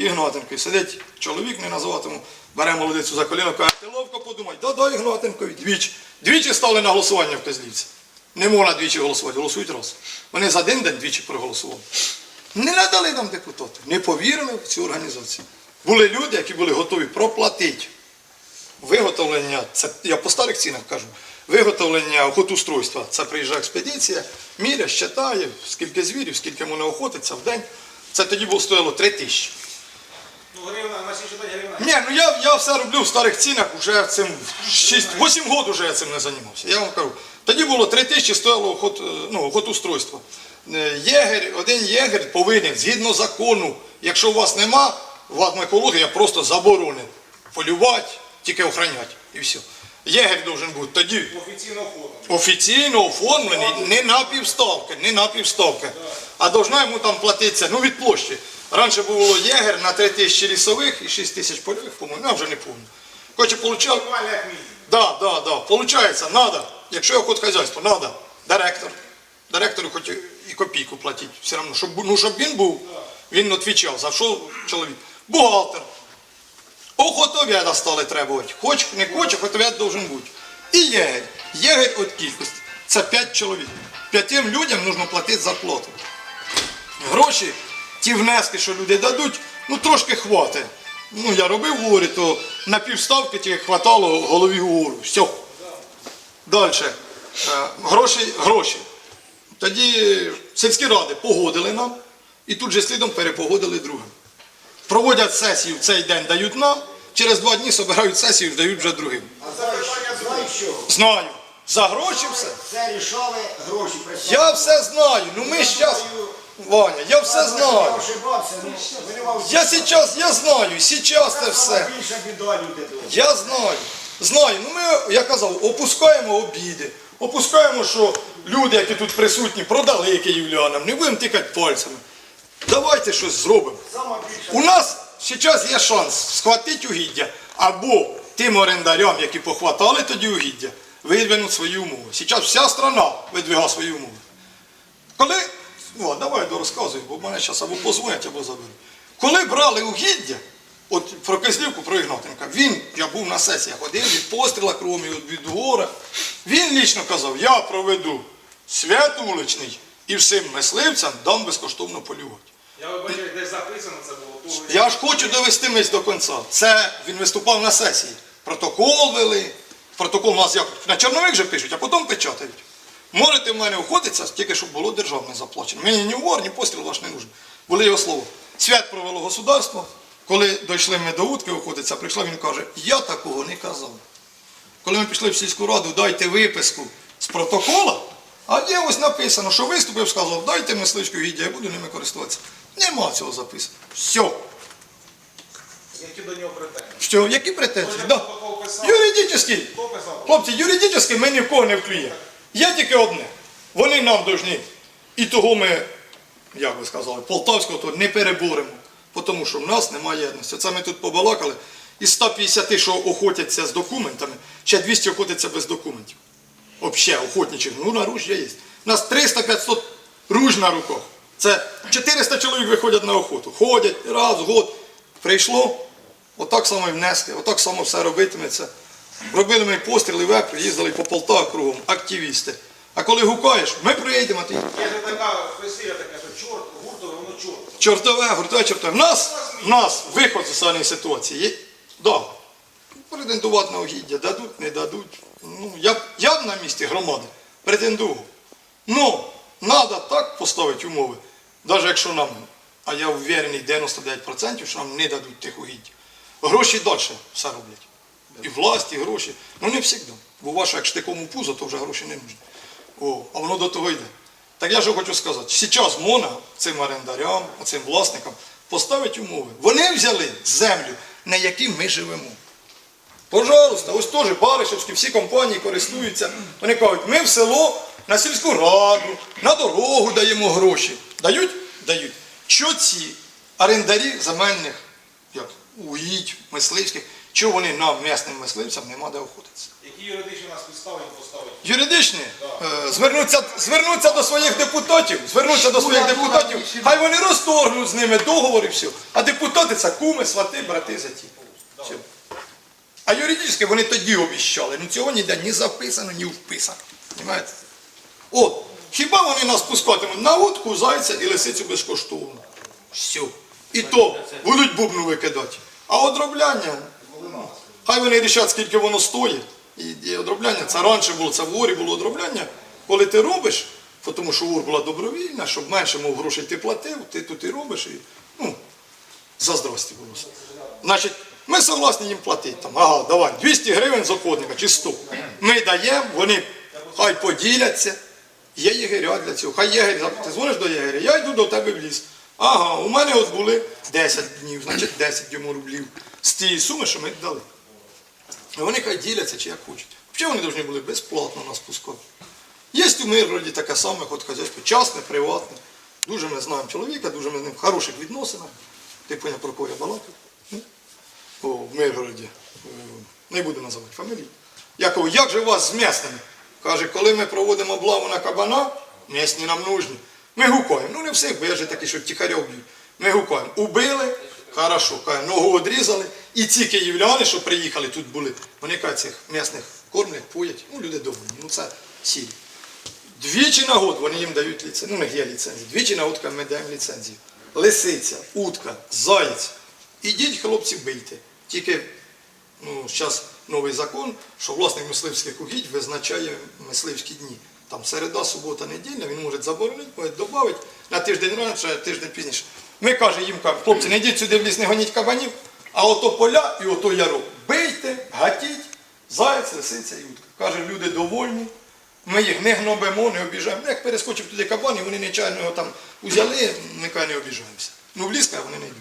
Ігнатенко. І Сидить чоловік, не називатиму, бере молодицю за коліно, каже, ти ловко подумай, да, да, Ігнатенкові, двічі. Двічі стали на голосування в Козлівці. Не можна двічі голосувати, голосують раз. Вони за один день двічі проголосували. Не надали нам депутати, не повірили в цю організацію. Були люди, які були готові проплатити виготовлення, це я по старих цінах кажу, виготовлення охотустройства. Це приїжджає експедиція, міря, щитає, скільки звірів, скільки можна охотиться в день. Це тоді було стояло 3 тисячі. Ну, гривна, на сьогодні гривна. Ні, ну я, я все роблю в старих цінах, вже цим 6, 8 років вже я цим не займався. Я вам кажу. Тоді було 3 тисячі стояло охот, е, ну, охотустройство. Е, Єгер, один єгер повинен, згідно закону, якщо у вас нема, у вас екологія просто заборонена. Полювати, тільки охороняти. І все. Єгер должен бути тоді Офіційно оформлено. офіційно оформлений не на півставки, не на півставки, а должна йому там платитися, ну від площі. Раніше було єгер на 3 тисячі лісових і 6 тисяч польових, по-моєму, я вже не пам'ятаю. Хоче получав, да, да, да, получається, надо, якщо я ход хазяйство, надо, директор. Директору хоч і копійку платити, все одно, щоб, ну, щоб він був, він відповідав, за що чоловік. Бухгалтер. Охотоведа стали требувати. Хоч не хоче, охотовед должен бути. І єгерь. Єгерь від кількості. Це 5 чоловік. П'ятим людям потрібно платити зарплату. Гроші, ті внески, що люди дадуть, ну трошки хватить. Ну, я робив в горі, то на півставки тільки хватало голові гору. Все. Далі. Гроші, гроші. Тоді сільські ради погодили нам і тут же слідом перепогодили другим. Проводять сесію в цей день, дають нам, через два дні збирають сесію, і дають вже другим. А знаєш, знаєш що? Знаю. За гроші все. Це рішали гроші. Я все знаю. Ну ми зараз. Ваня, я все знаю. ошибався, ну, виливав. Я я знаю, зараз це все. Я знаю. Знаю. Ну ми, я казав, опускаємо обіди. Опускаємо, що люди, які тут присутні, продали київлянам, не будемо тикати пальцями. Давайте щось зробимо. У нас зараз є шанс схватити угіддя або тим орендарям, які похватали тоді угіддя, видвинуть свої умови. Зараз вся страна видвигає свої умови. Коли, о, давай розказуй, бо мене зараз або позвонять, або заберуть. Коли брали угіддя, от про Кислівку, про Ігнатенка, він, я був на сесіях, один від постріла кромі, від, від гора, він лічно казав, я проведу свят вуличний і всім мисливцям дам безкоштовно полювати. Я вибачаю, десь записано це було. Я ж хочу довести мись до кінця. Це він виступав на сесії. Протокол вели. Протокол у нас як на чорновик же пишуть, а потім печатають. Можете в мене охотитися, тільки щоб було державне заплачено. Мені ні вор, ні постріл ваш не нужен. Були його слова. Свят провело государство. Коли дійшли ми до утки охотитися, прийшла, він каже, я такого не казав. Коли ми пішли в сільську раду, дайте виписку з протокола, а є ось написано, що виступив, сказав, дайте мисливську гіддя, я буду ними користуватися. Нема цього записано. Все. Які до нього претензії? Що, які претензії? Да. писав? Хлопці, юридичний ми ні в кого не вклює. Є тільки одне. Вони нам повинні. І того ми, як ви сказали, полтавського не переборемо. Тому що в нас немає єдності. Це ми тут побалакали. Із 150, що охотяться з документами, ще 200 охотяться без документів. Взагалі, охотничих, ну на ружья є. У нас 300-500 руж на руках. Це 400 чоловік виходять на охоту. Ходять раз год. Прийшло, отак само і внески, отак само все робитиметься. Робили ми постріли вепри, їздили по Полтаві кругом, активісти. А коли гукаєш, ми приїдемо, ти Є ж така присія така, що чорт, гуртове, воно чорт. чортове, гуртове, чортове. В нас, в нас виход з даної ситуації є. Да. Претендувати на угіддя, дадуть, не дадуть. Ну, я, б- я б на місці громади претендував. Ну, треба так поставити умови, навіть якщо нам, а я впевнений 99%, що нам не дадуть тих угідь. Гроші далі все роблять. І власть, і гроші. Ну не завжди. Бо ваше як штиком у пузо, то вже гроші не нужні. О, а воно до того йде. Так я що хочу сказати, зараз можна цим орендарям, цим власникам поставити умови. Вони взяли землю, на якій ми живемо. Пожалуйста, ось теж Баришевські, всі компанії користуються. Вони кажуть, ми в село на сільську раду, на дорогу даємо гроші. Дають? Дають. Що ці орендарі земельних, як угідь, мисливських, чого вони нам, місним мисливцям, нема де охотитися. Які юридичні нас підстави їм поставити? Юридичні е, звернуться, звернуться до своїх депутатів, звернуться до своїх депутатів, хай вони розторгнуть з ними договор і все. А депутати це куми, свати, брати, заті. Все. А юридично вони тоді обіщали. Ну цього ніде ні записано, ні вписано. Понимаєте? От, хіба вони нас пускатимуть на утку, зайця і лисицю безкоштовно? Все. І то будуть бубну викидати. А одробляння, хай вони рішать, скільки воно стоїть. І, одробляння, це раніше було, це в ворі було одробляння. Коли ти робиш, тому що вор була добровільна, щоб менше мов грошей ти платив, ти тут і робиш. І, ну, за здрасті було. Значить, ми согласні їм платити. Там, ага, давай, 200 гривень з чи 100. Ми даємо, вони хай поділяться. Є єгеря для цього. Хай єгер, ти дзвониш до єгеря, я йду до тебе в ліс. Ага, у мене от були 10 днів, значить 10 йому рублів з тієї суми, що ми дали. І вони хай діляться чи як хочуть. Взагалі вони повинні були безплатно нас пускати. Є у Миргороді таке саме хозяйство, частне, приватне. Дуже ми знаємо чоловіка, дуже ми з ним в хороших відносинах. Ти поняв, про кого я балакав? О, в Миргороді. Е, Не буду називати фамілії. Я кажу, як же у вас з м'ясними? Каже, коли ми проводимо облаву на кабана, м'ясні нам нужні. Ми гукаємо. Ну не всіх, бо я же такий, що тихарів б'ють. Ми гукаємо. Убили, хорошо, каже, ногу одрізали. І ці київляни, що приїхали, тут були, вони кажуть, цих м'ясних кормлять, поять. Ну, люди довольні. Ну це сіль. Двічі на год вони їм дають ліцензію. Ну, них є ліцензія. Двічі на год ми даємо ліцензію. Лисиця, утка, заєць. Ідіть, хлопці, бийте. Тільки ну, зараз новий закон, що власник мисливських угідь визначає мисливські дні. Там середа, субота, неділя, він може заборонити, може додати на тиждень раніше, тиждень пізніше. Ми кажемо їм, кажемо, хлопці, не йдіть сюди в ліс, не гоніть кабанів, а ото поля і ото ярок. Бийте, гатіть, заяць, лисиця і утка. Каже, люди довольні. Ми їх не гнобимо, не обіжаємо. Як перескочив туди кабан, і вони нечайно його там узяли, нехай не обіжаємося. Ну в ліс каже, вони не йдуть.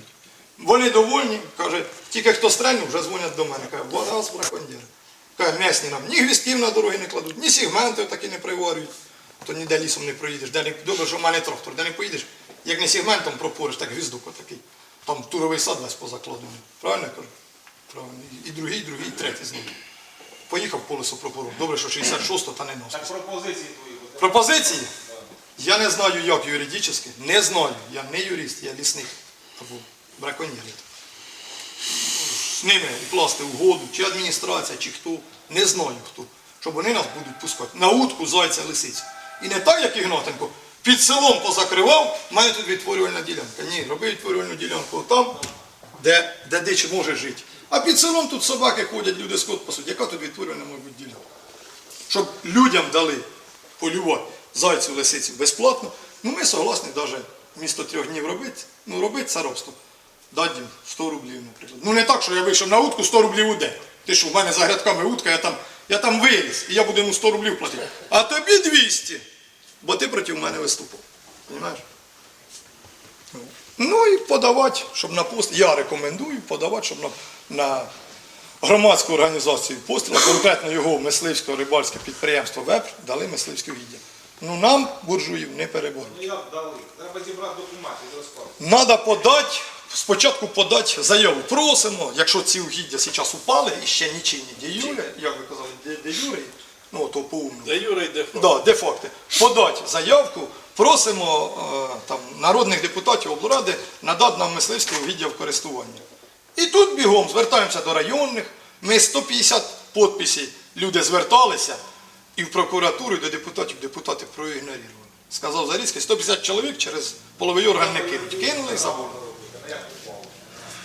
Вони довольні, каже, тільки хто стрельнув, вже дзвонять до мене. Каже, вас браконьєр. Каже, м'ясні нам ні гвіздків на дороги не кладуть, ні сегменти такі не приварюють. То ніде лісом не проїдеш. Де не, добре, що в мене трактор, де не поїдеш, як не сегментом пропориш, так гвіздок отакий. Там туровий сад весь позакладений. Правильно я кажу? Правильно. І другий, і другий, і третій знову. Поїхав по лесу пропору. Добре, що 66-го та не носить. Так пропозиції твої. Пропозиції? Я не знаю, як юридично, не знаю. Я не юрист, я лісник або браконьєр. З ними вкласти угоду, чи адміністрація, чи хто, не знаю хто. Щоб вони нас будуть пускати на утку, зайця, лисицю. І не так, як Ігнатенко, під селом позакривав, в мене тут відтворювальна ділянка. Ні, роби відтворювальну ділянку там, де, де дич може жити. А під селом тут собаки ходять, люди скот пасуть. Яка тут відтворювальна може бути ділянка? щоб людям дали полювати зайцю лисицю безплатно, ну ми согласні навіть вмісто трьох днів робити, ну робити це робство. Дати їм 100 рублів, наприклад. Ну не так, що я вийшов на утку 100 рублів у день. Ти що, в мене за грядками утка, я там, я там виліз, і я буду йому 100 рублів платити. А тобі 200, бо ти проти мене виступав. Понимаєш? Ну і подавати, щоб на пост, я рекомендую подавати, щоб на, на громадську організацію постріла, конкретно його мисливсько-рибальське підприємство ВЕП, дали мисливське відділ. Ну нам, буржуїв, не переборють. Ну як дали? Треба зібрати документи і розкласти. Надо подати, спочатку подати заяву. Просимо, якщо ці угіддя зараз упали і ще нічийні діюри, як ви казали, де, де юри, ну то по умному. Де Юра йде Да, де факти. Подати заявку, просимо е, там, народних депутатів облради надати нам мисливське угіддя в користування. І тут бігом звертаємося до районних. Ми 150 підписів люди зверталися, і в прокуратуру, і до депутатів депутати проігнорували. Сказав Зарізький, 150 чоловік через половий орган не кинуть. Кинули і забули.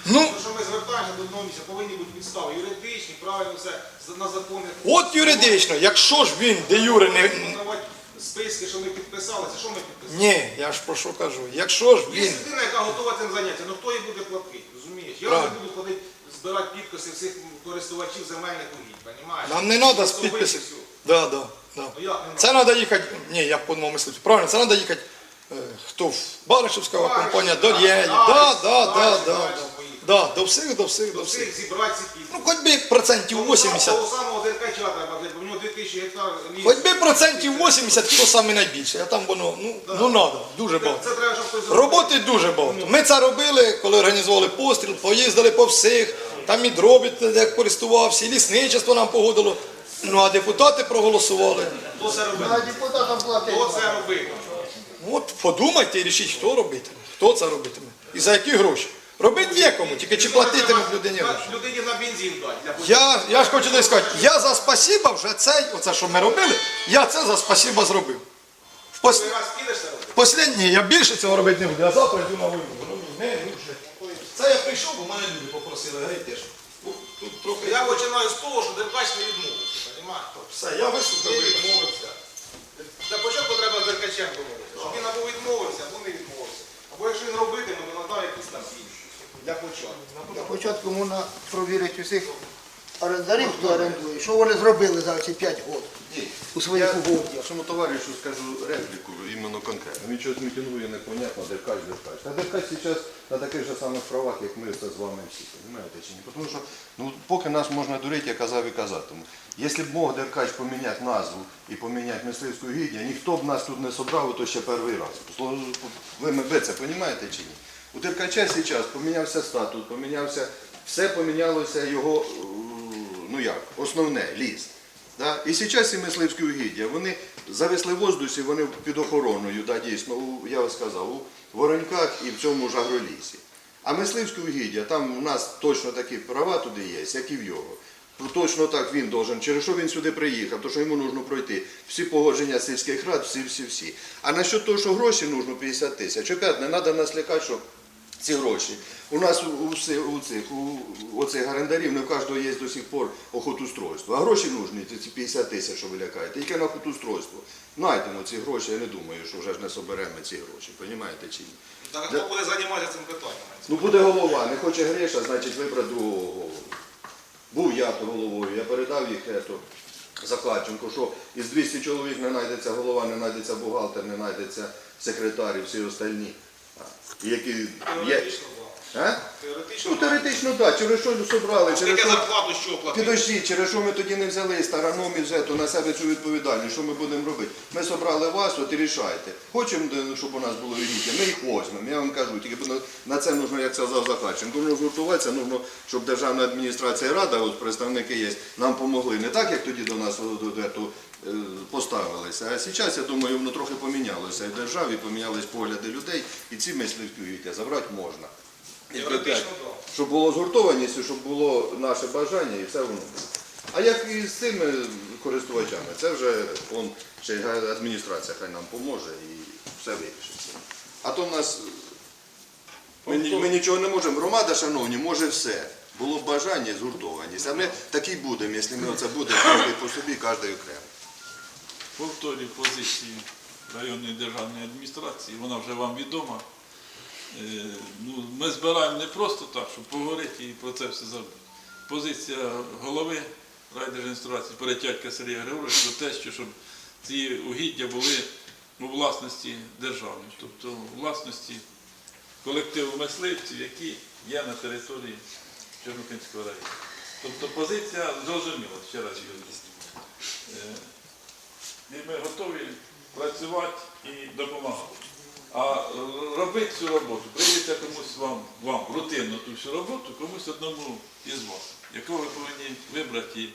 Ну, що ми звертаємося до одного місця, повинні бути підстави юридичні, правильно все на законних. от юридично, якщо ж він де юри не. Списки, що ми підписали, це що ми підписали? Ні, я ж про що кажу. Якщо ж він... Є людина, яка готова цим зайнятися, ну хто їй буде платити, розумієш? Я не буду ходити збирати підписи всіх користувачів земельних угідь, розумієш? Нам не треба з підписи. Да, да, да. Ну Це треба їхати. Ні, я по одному мислю. Правильно, це треба їхати. е, Хто в Баришевська компанія, до Єлі. Да, да, да, да. Да, до всіх, до всіх, до всіх. Всіх зібрати ці підписи. Ну, хоч би процентів 80. Того самого деркача треба, бо в нього 2000 гектар лісу. Хоч би процентів 80, хто саме найбільше. А там воно, ну, ну треба, дуже багато. Це треба, щоб хтось зробив. Роботи дуже багато. Ми це робили, коли організували постріл, поїздили по всіх, там і дробіт як користувався, і лісничество нам погодило. Ну а депутати проголосували. Хто це А депутатам платить. Хто це робив? От подумайте і рішіть, хто робитиме, хто це робитиме. І за які гроші. Робити є кому, тільки чи платитимуть людині гроші. Людині на бензин дати. Я, я ж хочу тобі сказати, я за спасіба вже цей, оце що ми робили, я це за спасіба зробив. В пос... Ти раз робити? Послідній, я більше цього робити не буду, а завтра йду на. Ну, не дуже. Це я прийшов, бо мене люди попросили, гей, теж. Тут, тут трохи. Я починаю з того, що Деркач не відмовився, розумієш? Все, я вибачте. відмовився. Для початку треба з Деркачем говорити. Щоб він або відмовився, або не відмовився. Або якщо він робитиме, то надав якісь там інші. Для початку. На початку можна провірити усіх орендарів, хто орендує, що вони зробили за ці 5 років Ні, у своїх я угодях. Нашому товаришу скажу репліку іменно конкретно. Він щось мітингує непонятно, Деркач, Деркач. Та Деркач зараз на таких же самих правах, як ми це з вами всі, розумієте чи ні? Тому що ну, поки нас можна дурити, я казав і казатиму. Якщо б мог Деркач поміняти назву і поміняти мисливську гідня, ніхто б нас тут не собрав, то ще перший раз. Ви ви це розумієте чи ні? У Деркача зараз помінявся статут, помінявся, все помінялося його, е, ну як, основне, ліс. Да? І зараз ці мисливські угіддя, вони зависли в воздусі, вони під охороною, да, дійсно, у, я вам сказав, у Вороньках і в цьому ж агролісі. А мисливські угіддя, там у нас точно такі права туди є, як і в його. Точно так він должен, через що він сюди приїхав, то що йому потрібно пройти всі погодження сільських рад, всі, всі, всі. А насчет того, що гроші потрібно 50 тисяч, опять не треба нас лякати, що ці гроші. У нас у, у, всі- у цих у, у цих орендарів не в кожного є до сих пор охотустройство. А гроші нужні, ці 50 тисяч, що ви лякаєте, тільки на охотустройство. Знайдемо ці гроші, я не думаю, що вже ж не соберемо ці гроші, розумієте чи ні? Так хто буде займатися цим питанням? Ну буде голова, не хоче Гриша, значить вибрати другого голову. Був я то головою, я передав їх ето, Закладченко, що із 200 чоловік не знайдеться голова, не знайдеться бухгалтер, не знайдеться секретар і всі остальні. Які є. А? Теоретично. Ну теоретично так, через що собрали, через що... зарплату що платити? Підождіть, через що ми тоді не взяли старономів взяти на себе цю відповідальність, що ми будемо робити? Ми собрали вас, от і рішайте. Хочемо, щоб у нас було вігіття, ми їх возьмемо. Я вам кажу, тільки на- це нужно, як сказав Захарченко, нужно згуртуватися, нужно, щоб державна адміністрація і рада, от представники є, нам помогли. Не так, як тоді до нас до- е, поставилися. А зараз, я думаю, воно трохи помінялося і в державі, помінялись погляди людей, і ці мисливські вігіття забрати можна. Щоб було згуртованість, щоб було наше бажання і все воно буде. А як і з цими користувачами, це вже он, ще й адміністрація хай нам поможе і все вирішиться. А то в нас ми, ні- ми нічого не можемо. Громада, шановні, може все. Було б бажання і згуртованість. А ми такі будемо, якщо ми оце будемо кожен по собі, кожен окремо. повторюю позиції районної державної адміністрації, вона вже вам відома. Е, Ну, ми збираємо не просто так, щоб поговорити і про це все забути. Позиція голови райдержадміністрації Перетятька Сергія Григоровича про те, що щоб ці угіддя були у власності державної, тобто у власності колективу мисливців, які є на території Чорнокинського району. Тобто позиція зрозуміла, ще раз її. Е, і ми готові працювати і допомагати. А е, робити цю роботу прийдеться комусь вам, вам рутинно ту всю роботу, комусь одному із вас, якого ви повинні вибрати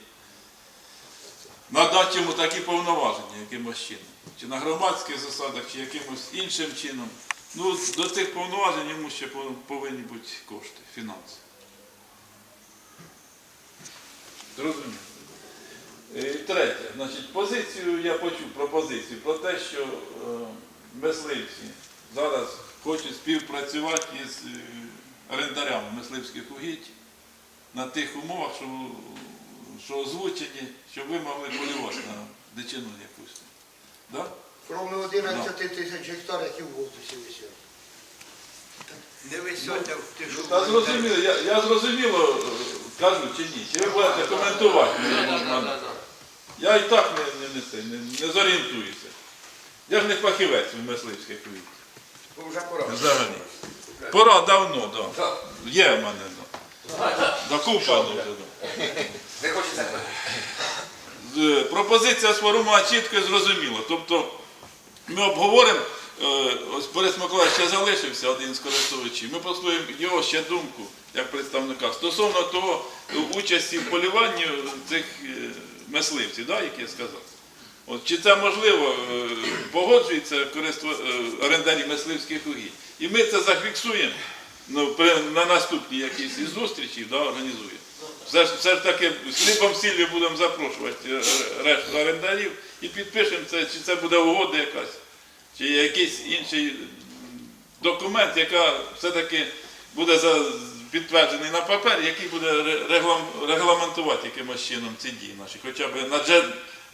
надати йому такі повноваження якимось чином. Чи на громадських засадах, чи якимось іншим чином. Ну, до цих повноважень йому ще повинні бути кошти, фінанси. Зрозуміло. Третє, значить, позицію я почув пропозицію про те, що е, мисливці зараз хочуть співпрацювати із е, орендарями мисливських угідь на тих умовах, що, що озвучені, щоб ви могли полювати на дичину якусь. Да? Кроме 11 тисяч гектар, які в воздусі висять. Не висять, а що? Та зрозуміло, я, я зрозуміло е, кажу чи ні. Чи ви будете коментувати? мене? Я і так не, не, не, не, не зорієнтуюся. Я ж не фахівець в мисливських угідь. Бо вже пора. Взагалі. Пора давно, да. Є в мене, да. Докупано вже, да. Не хочеться. Е, Пропозиція сформована чітко і зрозуміло. Тобто ми обговоримо е, ось Борис Миколаївич ще залишився один з користувачів. Ми послухаємо його ще думку як представника стосовно того е, участі в полюванні цих е, мисливців, да, які я сказав. От, чи це можливо, е, погоджується користува... е, орендарі мисливських угідь. І ми це зафіксуємо ну, на наступній якійсь із зустрічі да, організуємо. Все ж, все ж таки з хлібом сіллю будемо запрошувати е, решту орендарів і підпишемо це, чи це буде угода якась, чи якийсь інший документ, яка все-таки буде підтверджений на папері, який буде реглам- регламентувати якимось чином ці дії наші, хоча б на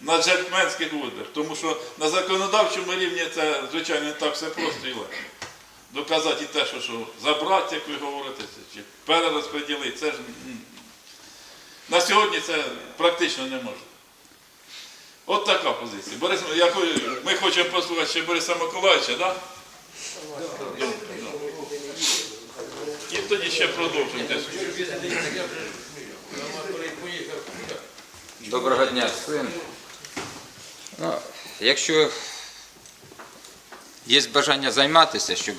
на джентльменських водах. Тому що на законодавчому рівні це, звичайно, не так все просто і легко. Доказати і те, що, що забрати, як ви говорите, чи перерозподілити, це ж на сьогодні це практично не можна. От така позиція. Борис, я ми хочемо послухати ще Бориса Миколаївича, так? Да? І тоді ще продовжимо. Доброго дня, син. Ну, якщо є бажання займатися, щоб,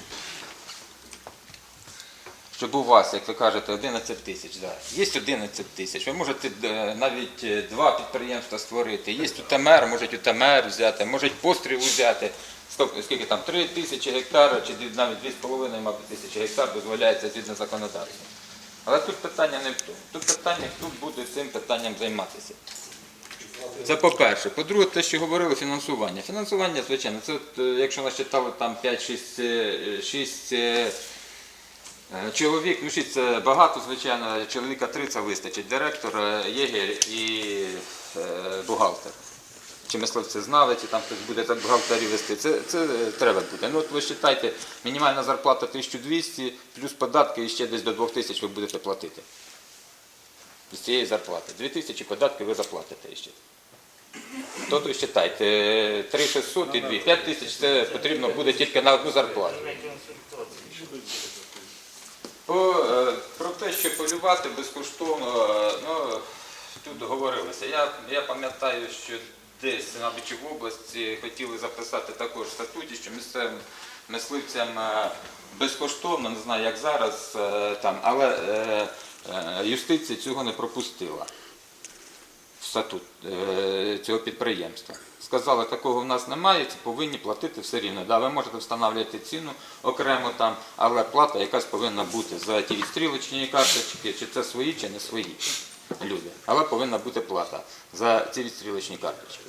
щоб у вас, як ви кажете, 11 тисяч, да. є 11 тисяч, ви можете е, навіть е, два підприємства створити, є УТМР, можуть УТМР взяти, можуть постріл взяти. Скільки там, 3 тисячі гектарів, чи навіть 2,5 мабуть, тисячі гектар дозволяється згідно законодавства. Але тут питання не в тому. Тут питання, хто буде цим питанням займатися. Це по-перше. По-друге, те, що говорили, фінансування. Фінансування, звичайно, це от, е, якщо насчитали там 5-6 е, е, чоловік, ну 6 це багато, звичайно, чоловіка 3 це вистачить. Директор, єгер і е, бухгалтер. Чи мисливці знали, чи там хтось буде за бухгалтерів вести. Це, це треба буде. Ну от ви вважайте, мінімальна зарплата 1200, плюс податки і ще десь до 2000 ви будете платити. З цієї зарплати. 2000 податки ви заплатите ще. То то считайте, 3600 і 2. 5 тисяч це потрібно буде тільки на одну зарплату. По, е, про те, що полювати безкоштовно, е, ну, тут говорилося. Я, я пам'ятаю, що десь, мабуть, в області хотіли записати також в статуті, що місцевим мисливцям е, безкоштовно, не знаю, як зараз, е, там, але е, е, юстиція цього не пропустила в статут е, цього підприємства. Сказали, такого в нас немає, це повинні платити все рівно. Да, ви можете встановлювати ціну окремо там, але плата якась повинна бути за ті відстрілочні карточки, чи це свої, чи не свої люди. Але повинна бути плата за ці відстрілочні карточки.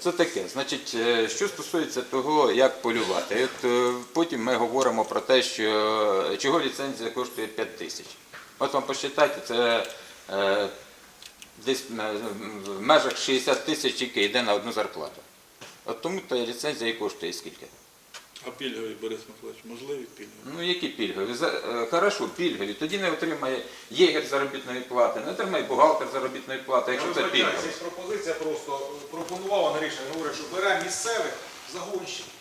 Це таке. Значить, е, що стосується того, як полювати. От, е, потім ми говоримо про те, що е, чого ліцензія коштує 5 тисяч. От вам посчитайте, це е, десь е, в межах 60 тисяч тільки йде на одну зарплату. От тому та ліцензія і коштує скільки. А пільговий Борис Миколаївич, можливі пільгові? Ну які пільгові? Е, Хорошо, пільгові. Тоді не отримає єгер заробітної плати, не отримає бухгалтер заробітної плати, якщо це пільгові. Є пропозиція просто пропонувала на рішення, говорить, що беремо місцевих загонщиків.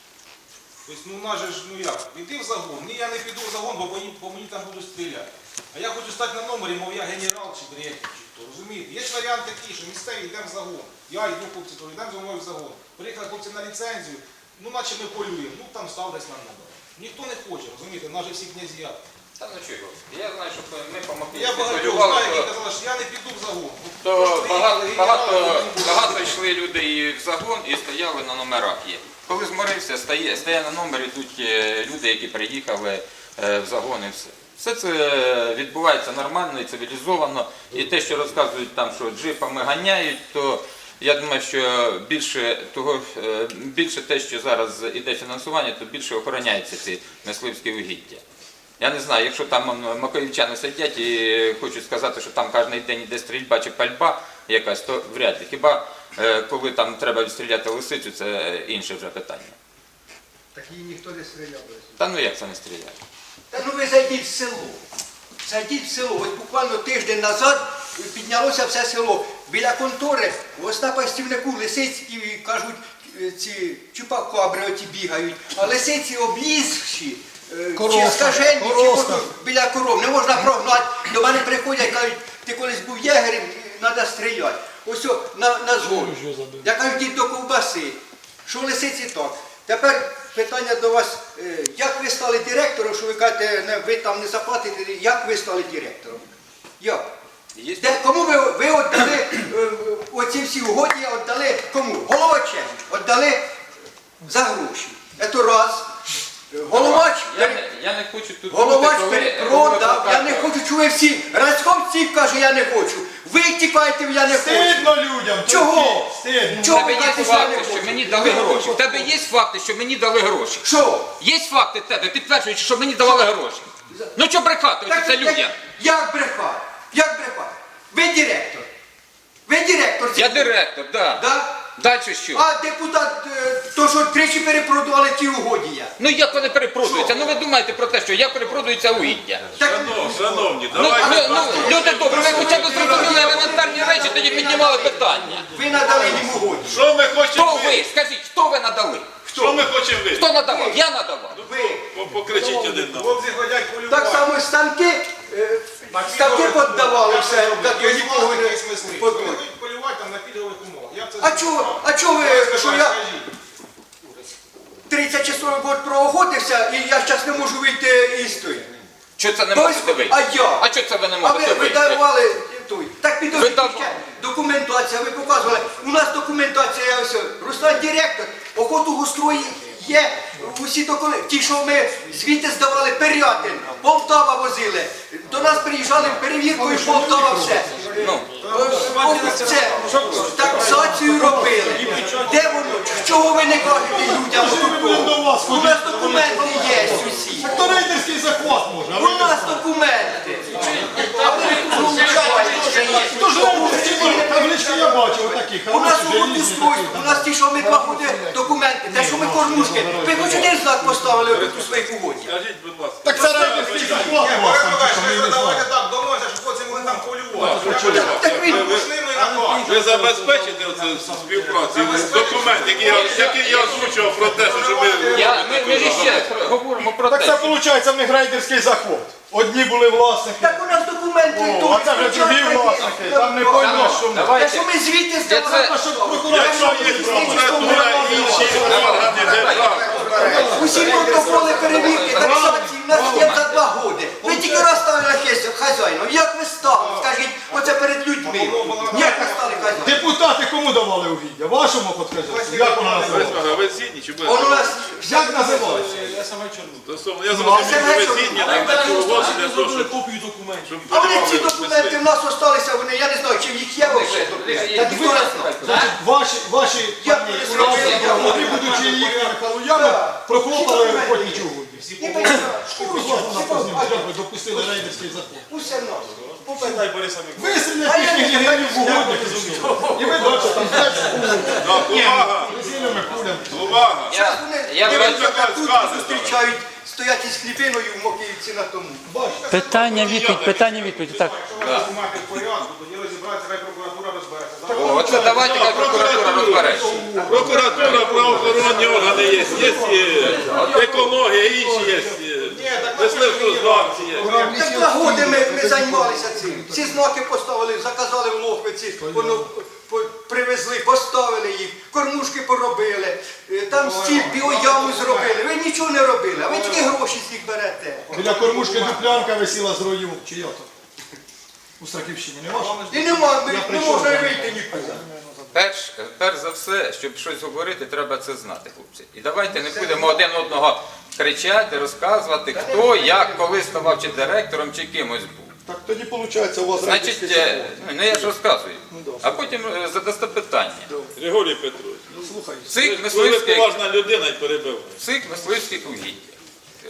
Тобто, ну наже ж, ну як, іди в загон. Ні, я не піду в загон, бо мені, бо мені там будуть стріляти. А я хочу стати на номері, мов я генерал чи директор, чи хто. Розумієте? Є ж варіант такий, що місцеві йдемо в загон. Я йду хлопці, то йдемо зі мною в загон. Приїхали хлопці на ліцензію, ну наче ми полюємо, ну там став десь на номер. Ніхто не хоче, розумієте, в нас же всі князья. Та ну чого? Я знаю, що ми по Я багатьох знаю, які казали, що я не піду в загон. То багато, багато, багато йшли люди і в загон і стояли на номерах є. Коли зморився, стає, стає на номер, йдуть е, люди, які приїхали е, в загон і все. Все це відбувається нормально і цивілізовано. І те, що розказують там, що джипами ганяють, то я думаю, що більше того, е, більше те, що зараз іде фінансування, то більше охороняються ці мисливські угіддя. Я не знаю, якщо там он, маковівчани сидять і хочуть сказати, що там кожен день йде стрільба чи пальба якась, то вряд ли. Хіба е, коли там треба відстріляти лисицю, це інше вже питання. Так її ніхто не стріляв. Та ну як це не стріляти? Та ну ви зайдіть в село. Зайдіть в село. Ось буквально тиждень назад піднялося все село. Біля контори ось на пастівнику лисиць і кажуть, е, ці чупакабри оті бігають, а лисиці облізші. е, Чи скажені, чи корова. біля коров, не можна прогнати. До мене приходять, кажуть, ти колись був єгерем, треба стріляти. Ось о, на, на згоду. Я кажу, йдіть до ковбаси. Що лисиці так? Тепер питання до вас. Е, Як ви стали директором, що ви кажете, не, ви там не заплатите, як ви стали директором? Як? Де, кому ви, ви віддали е, оці всі угоді віддали кому? Головачем, віддали за гроші. Це раз. Головач, Я не, я не хочу тут головач бути, коли перепродав, я не хочу, чую всі. Разком всі каже, я не хочу. Ви тікаєте, я не хочу. Стидно людям. Чого? Стидно. Чого тебе є кажете, я не факти, що хочу? мені дали гроші. У тебе є факти, що мені дали гроші. Що? Є факти в тебе, підтверджуючи, що мені давали гроші. Ну що брехати оце це як, людям? як брехати? Як брехати? Ви директор. Ви директор. Я директор, да. Да? Далі що? А депутат, е, то що тричі перепродували ті угодія. Ну як вони перепродуються? Ну ви думаєте про те, що як перепродується угіддя? Так, Шановні, шановні, Ну, давайте. ну, ну, люди добрі, ви хоча б зрозуміли елементарні речі, тоді піднімали питання. ви надали їм угодія. Що ми Хто хочемо ви? Скажіть, хто ви надали? Що ми хочемо ви? Хто надавав? Я надавав. Ви. По- Покричіть один на. Хлопці ходять полювати. Так само і станки, е, станки піддавали все, так я нікого не будуть полювати там на пільгових умовах. А чого, а чого ви, що я скажіть. 30 часов год проохотився і я зараз не можу вийти із той. Що це не Тобто, можете вийти? а я? А що це ви не А ви, можете ви вийти? дарували той. Так підозрюйте. Документація, ви показували. У нас документація, я ось, Руслан директор, охоту гострої є. Усі документи. Ті, що ми звідти здавали Пирятин, Полтава возили. До нас приїжджали перевіркою Полтава все. Ну, Це таксацію робили. Де воно? Чого ви не кажете людям? У нас документи є усі. То рейдерський захват може. У нас документи. А ви ж рейдерські таблички я бачив, отакі. У нас у устройство, у нас ті, що ми два ходи документи, те, що ми кормушки. Ви хоч один знак поставили у своїх угодях. Скажіть, будь ласка. Так це рейдерський захват у вас там, що ми не знаємо. Давайте так, він. Ви забезпечите оце співпрацю, документ, який я, озвучував про те, що ми... я, ми, ми ще говоримо про Так це виходить в них рейдерський захват. Одні були власники. Так у нас документи О, тут. а це вже другі власники. Там не поймеш, що ми. Те, що ми звідти здавали. І інші органи держави, Усі протоколи перевірки, таксації є за два роки. Ви тільки раз стали на хазяїном. Як ви стали? Скажіть, оце перед людьми. Як ви стали хазяїном? Депутати кому давали угіддя? Вашому подказати? Як воно називається? ви, ви згідні чи Он у нас Як називається? Стосовно, я зрозумів, що ви згідні на на цю угоду для того, щоб... щоб А вони ці документи в нас залишилися, вони, я не знаю, чи в їх є вже документи. Так ніхто не знає. Значить, ваші, ваші Я пані пересилаю, уради, я вони, будучи їхніми халуями, прохлопали охотничу угодні. І ми знаємо, Шкуру можна познімати, як ви допустили рейдерський захват. Усе в нас. Вистріляти їхніх в угодник і ви далі там Так, увага, зільними кулями. увага. Я, я Вони бачу, тут зустрічають, стоять із хлібиною в Мокіївці на тому. Питання відповідь, питання відповідь. Так. Документи в порядку, тоді розібратися, хай прокуратура оце давайте хай прокуратура розбереться. Прокуратура, правоохоронні органи є, є екологія, інші є, є. Так два годи ми, ми займалися цим. Ці знаки поставили, заказали в Лохвиці, воно по- привезли, поставили їх, кормушки поробили, е, там стіль біояму зробили. Ви нічого не робили, а ви тільки гроші з них берете. Біля кормушки дуплянка висіла з рою. Чи я то? У Страківщині, не ваша? І нема, Я не можна вийти нікуди. Перш, перш за все, щоб щось говорити, треба це знати, хлопці. І давайте не будемо один одного кричати, розказувати, хто, як, коли ставав чи директором, чи кимось був. Так тоді виходить у вас Значить, рейдерський е, ну, ну я ж розказую. А потім е, задасте питання. Григорій Петрович, Слухай, Цих ви мисливських, поважна людина і перебив. цих мисливських угіддя.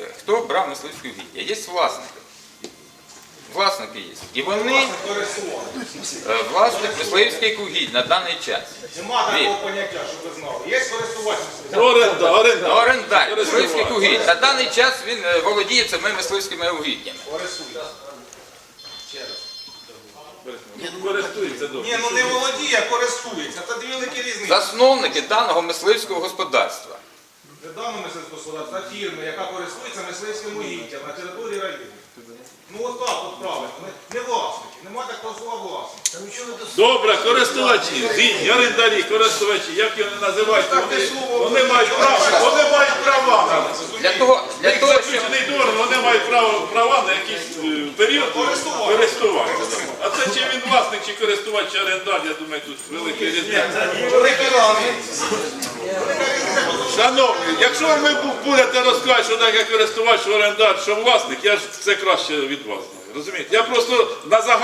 Е, Хто брав мисливські угіддя? Є власники. Власники є. І вони е, власник мисливських угідь на даний час. Нема такого поняття, щоб ви знали. Є користувач. Оренда, оренда. Орендар мисливських угідь. На даний час він е, володіє цими мисливськими угіднями. Користується. Користується. Ні, ну не володіє, а користується. Це дві великі різниці. Засновники даного мисливського господарства. Не даному мисливського а фірми, яка користується мисливським угіддям на території району. Ну отак так, от правильно. Не власники. Немає такого слова. Добре, користувачі, орендарі, користувачі, як його не називають, вони, вони мають право, вони мають права. Для того, для того, щоб заключений договір, вони мають право, права на якийсь е, період користування. А це чи він власник, чи користувач, чи орендар, я думаю, тут великий різниця. Шановні, якщо ви бу- будете розказувати, що таке користувач, що орендар, що власник, я ж це краще від вас знаю. Розумієте? Я просто на загал.